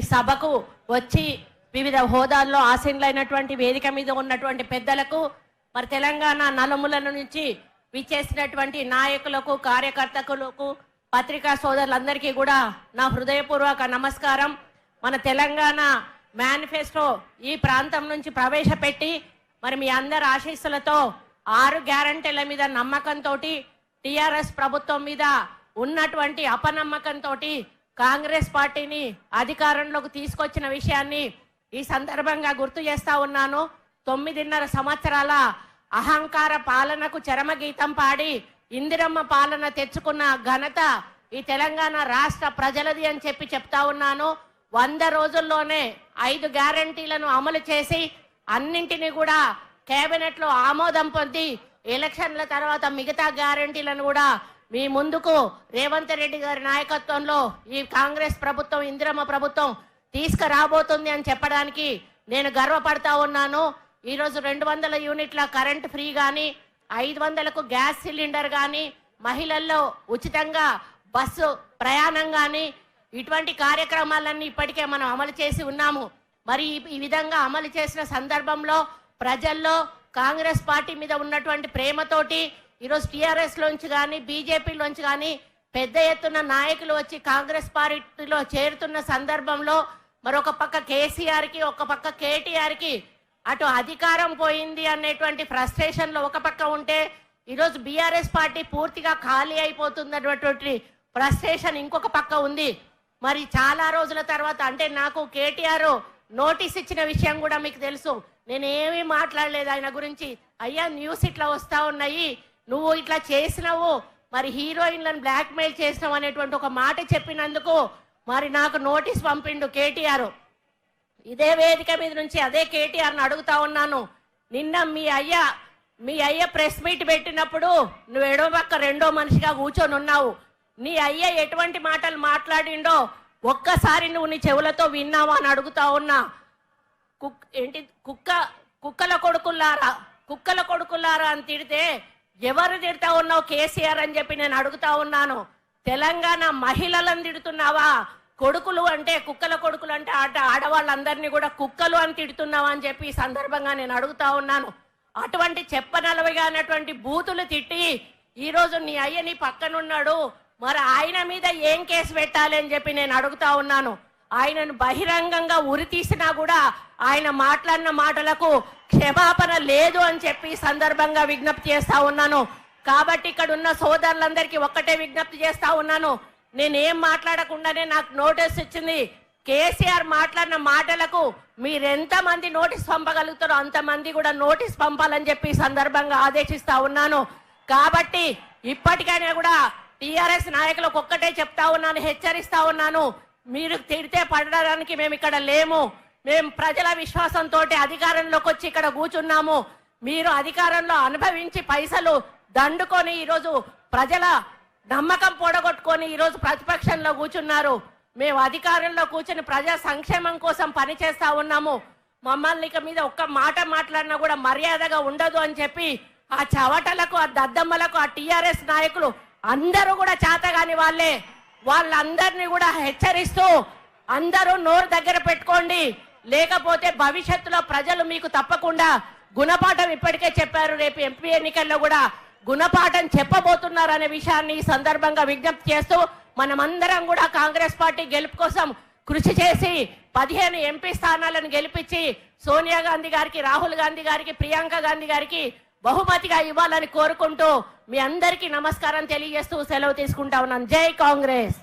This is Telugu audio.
సభకు వచ్చి వివిధ హోదాల్లో ఆసీనులైనటువంటి వేదిక మీద ఉన్నటువంటి పెద్దలకు మరి తెలంగాణ నలుముల నుంచి విచ్చేసినటువంటి నాయకులకు కార్యకర్తకులకు పత్రికా సోదరులందరికీ కూడా నా హృదయపూర్వక నమస్కారం. మన తెలంగాణ మేనిఫెస్టో ఈ ప్రాంతం నుంచి ప్రవేశపెట్టి మరి మీ అందరి ఆశీస్సులతో ఆరు గ్యారంటీల మీద నమ్మకంతో టిఆర్ఎస్ ప్రభుత్వం మీద ఉన్నటువంటి అపనమ్మకంతో కాంగ్రెస్ పార్టీని అధికారంలోకి తీసుకొచ్చిన విషయాన్ని ఈ సందర్భంగా గుర్తు చేస్తా ఉన్నాను. తొమ్మిదిన్నర సంవత్సరాల అహంకార పాలనకు చరమగీతం పాడి ఇందిరమ్మ పాలన తెచ్చుకున్న ఘనత ఈ తెలంగాణ రాష్ట్ర ప్రజలది అని చెప్పి చెప్తా ఉన్నాను. వంద రోజుల్లోనే ఐదు గ్యారంటీలను అమలు చేసి అన్నింటినీ కూడా కేబినెట్లో ఆమోదం పొంది ఎలక్షన్ల తర్వాత మిగతా గ్యారంటీలను కూడా మీ ముందుకు రేవంత్ రెడ్డి గారి నాయకత్వంలో ఈ కాంగ్రెస్ ప్రభుత్వం ఇందిరమ్మ ప్రభుత్వం తీసుకురాబోతుంది అని చెప్పడానికి నేను గర్వపడతా ఉన్నాను. ఈరోజు రెండు వందల యూనిట్ల కరెంట్ ఫ్రీ కానీ ఐదు వందలకు గ్యాస్ సిలిండర్ కానీ మహిళల్లో ఉచితంగా బస్సు ప్రయాణం కానీ ఇటువంటి కార్యక్రమాలన్నీ ఇప్పటికే మనం అమలు చేసి ఉన్నాము. మరి ఈ- విధంగా అమలు చేసిన సందర్భంలో ప్రజల్లో కాంగ్రెస్ పార్టీ మీద ఉన్నటువంటి ప్రేమతోటి ఈరోజు టీఆర్ఎస్లోంచి కానీ బీజేపీలోంచి కానీ పెద్ద ఎత్తున నాయకులు వచ్చి కాంగ్రెస్ పార్టీలో చేరుతున్న సందర్భంలో మరొక పక్క కేసీఆర్కి ఒక పక్క కేటీఆర్కి అటు అధికారం పోయింది అనేటువంటి ఫ్రస్ట్రేషన్లో ఒక పక్క ఉంటే ఈరోజు బీఆర్ఎస్ పార్టీ పూర్తిగా ఖాళీ అయిపోతున్నటువంటి ఫ్రస్ట్రేషన్ ఇంకొక పక్క ఉంది. మరి చాలా రోజుల తర్వాత అంటే నాకు కేటీఆర్ నోటీస్ ఇచ్చిన విషయం కూడా మీకు తెలుసు. నేను ఏమీ మాట్లాడలేదు ఆయన గురించి. అయ్యా న్యూస్ ఇట్లా వస్తూ ఉన్నాయి. నువ్వు ఇట్లా చేసినావు మరి హీరోయిన్లను బ్లాక్మెయిల్ చేసినావు అనేటువంటి ఒక మాట చెప్పినందుకు మరి నాకు నోటీస్ పంపిండు కేటీఆర్. ఇదే వేదిక మీద నుంచి అదే కేటీఆర్ని అడుగుతా ఉన్నాను. నిన్న మీ అయ్య మీ అయ్య ప్రెస్ మీట్ పెట్టినప్పుడు నువ్వు ఎడో పక్క రెండో మనిషిగా కూర్చొని ఉన్నావు. నీ అయ్య ఎటువంటి మాటలు మాట్లాడిండో ఒక్కసారి నువ్వు నీ చెవులతో విన్నావా అని అడుగుతా ఉన్నా. కుక్ ఏంటి కుక్క కుక్కల కొడుకుల్లారా కుక్కల కొడుకుల్లారా అని తిడితే ఎవరు తిడతా ఉన్నావు కేసీఆర్ అని చెప్పి నేను అడుగుతా ఉన్నాను. తెలంగాణ మహిళలను తిడుతున్నావా? కొడుకులు అంటే కుక్కల కొడుకులు అంటే ఆట ఆడవాళ్ళందరినీ కూడా కుక్కలు అని తిడుతున్నావా అని చెప్పి ఈ సందర్భంగా నేను అడుగుతా ఉన్నాను. అటువంటి చెప్పనలవిగా అనేటువంటి బూతులు తిట్టి ఈరోజు నీ అయ్య నీ పక్కనున్నాడు. మరి ఆయన మీద ఏం కేసు పెట్టాలి అని చెప్పి నేను అడుగుతా ఉన్నాను. ఆయనను బహిరంగంగా ఉరి తీసినా కూడా ఆయన మాట్లాడిన మాటలకు క్షమాపణ లేదు అని చెప్పి సందర్భంగా విజ్ఞప్తి చేస్తా ఉన్నాను. కాబట్టి ఇక్కడ ఉన్న సోదరులందరికీ ఒక్కటే విజ్ఞప్తి చేస్తా ఉన్నాను. నేనేం మాట్లాడకుండానే నాకు నోటీస్ ఇచ్చింది. కేసీఆర్ మాట్లాడిన మాటలకు మీరెంత మంది నోటీస్ పంపగలుగుతారో అంతమంది కూడా నోటీస్ పంపాలని చెప్పి సందర్భంగా ఆదేశిస్తా ఉన్నాను. కాబట్టి ఇప్పటికైనా కూడా టీఆర్ఎస్ నాయకులకు ఒక్కటే చెప్తా ఉన్నాను హెచ్చరిస్తా ఉన్నాను. మీరు తిడితే పడడానికి మేము ఇక్కడ లేము. మేము ప్రజల విశ్వాసంతో అధికారంలోకి వచ్చి ఇక్కడ కూర్చున్నాము. మీరు అధికారంలో అనుభవించి పైసలు దండుకొని ఈరోజు ప్రజల నమ్మకం పొడగొట్టుకొని ఈరోజు ప్రతిపక్షంలో కూర్చున్నారు. మేము అధికారంలో కూర్చుని ప్రజా సంక్షేమం కోసం పనిచేస్తా ఉన్నాము. మమ్మల్ని ఇక మీద ఒక్క మాట మాట్లాడినా కూడా మర్యాదగా ఉండదు అని చెప్పి ఆ చవటలకు ఆ దద్దమ్మలకు ఆ టీఆర్ఎస్ నాయకులు అందరూ కూడా చేతగాని వాళ్ళే. వాళ్ళందరినీ కూడా హెచ్చరిస్తూ అందరూ నోరు దగ్గర పెట్టుకోండి. లేకపోతే భవిష్యత్తులో ప్రజలు మీకు తప్పకుండా గుణపాఠం ఇప్పటికే చెప్పారు. రేపు ఎంపీ ఎన్నికల్లో కూడా గుణపాఠం చెప్పబోతున్నారు అనే విషయాన్ని ఈ సందర్భంగా విజ్ఞప్తి చేస్తూ మనమందరం కూడా కాంగ్రెస్ పార్టీ గెలుపు కోసం కృషి చేసి పదిహేను ఎంపీ స్థానాలను గెలిపించి సోనియా గాంధీ గారికి రాహుల్ గాంధీ గారికి ప్రియాంక గాంధీ గారికి బహుమతిగా ఇవ్వాలని కోరుకుంటూ మీ అందరికీ నమస్కారం తెలియజేస్తూ సెలవు తీసుకుంటా ఉన్నాను జై కాంగ్రెస్.